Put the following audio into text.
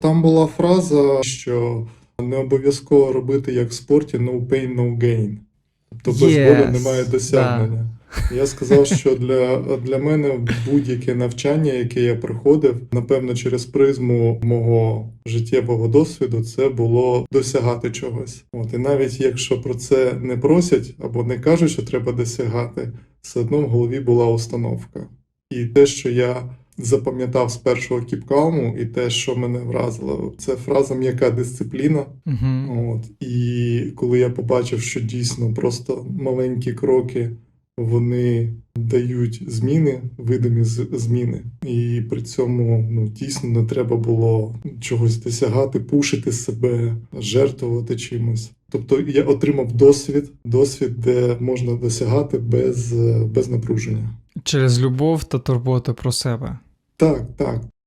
Там була фраза, що не обов'язково робити як в спорті no pain, no gain. Тобто без болю немає досягнення. Я сказав, що для, для мене будь-яке навчання, яке я проходив, напевно, через призму мого життєвого досвіду, це було досягати чогось. От і навіть якщо про це не просять або не кажуть, що треба досягати, все одно в голові була установка. І те, що я запам'ятав з першого кіпкалму, і те, що мене вразило, це фраза м'яка дисципліна. Угу. От і коли я побачив, що дійсно просто маленькі кроки вони дають зміни, видимі зміни, і при цьому ну дійсно не треба було чогось досягати, пушити себе, жертвувати чимось. Тобто я отримав досвід, досвід, де можна досягати без, без напруження. Через любов та турботу про себе. Так, так.